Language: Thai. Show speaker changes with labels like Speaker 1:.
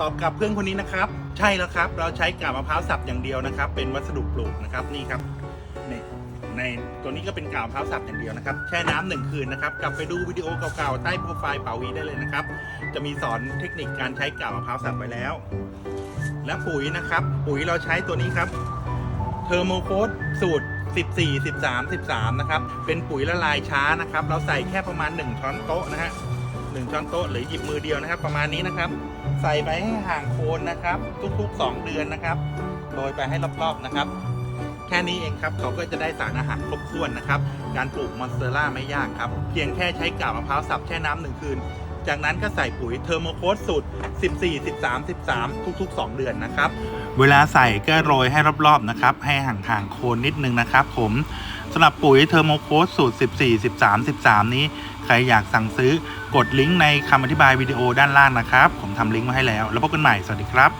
Speaker 1: ตอบกลับเพื่อนคนนี้นะครับ ใช่แล้วครับ เราใช้กาบมะพร้าวสับอย่างเดียวนะครับ เป็นวัสดุปลูกนะครับนี่ครับในในตัวนี้ก็เป็นกาบมะพร้าวสับอย่างเดียวนะครับแช่น้ำหนึ่งคืนนะครับกลับไปดูวิดีโอเก่าๆใต้โปรไฟล์เป่าวีได้เลยนะครับ จะมีสอนเทคนิคการใช้กาบมะพร้าวสับไว้แล้ว และปุ๋ยนะครับ ปุ๋ยเราใช้ตัวนี้ครับเทอร์โมโคดสูตร14 13 13 นะครับ เป็นปุ๋ยละลายช้านะครับ เราใส่แค่ประมาณ 1 ช้อนโต๊ะนะฮะหนึ่งช้อนโต๊ะหรือหยิบมือเดียวนะครับ ประมาณนี้นะครับ ใส่ไปให้ห่างโคนนะครับ ทุกๆ 2 เดือนนะครับโรยไปให้รอบๆนะครับ แค่นี้เองครับเขาก็จะได้สารอาหารครบถ้วนนะครับ การปลูกมอนสเตอร่าไม่ยากครับ เพียงแค่ใช้กาบมะพร้าวสับแช่น้ำหนึ่งคืน จากนั้นก็ใส่ปุ๋ยเทอร์โมโคสสูตร 14 13 13 ทุก ๆ 2 เดือนนะครับ เวลาใส่ก็โรยให้รอบๆนะครับ ให้ห่างๆโคนนิดนึงนะครับผมสำหรับปุ๋ยเทอร์โมโคสสูตร 14 13 13 นี้ ใครอยากสั่งซื้อกดลิงก์ในคำอธิบายวิดีโอด้านล่างนะครับ ผมทำลิงก์ไว้ให้แล้ว แล้วพบกันใหม่ สวัสดีครับ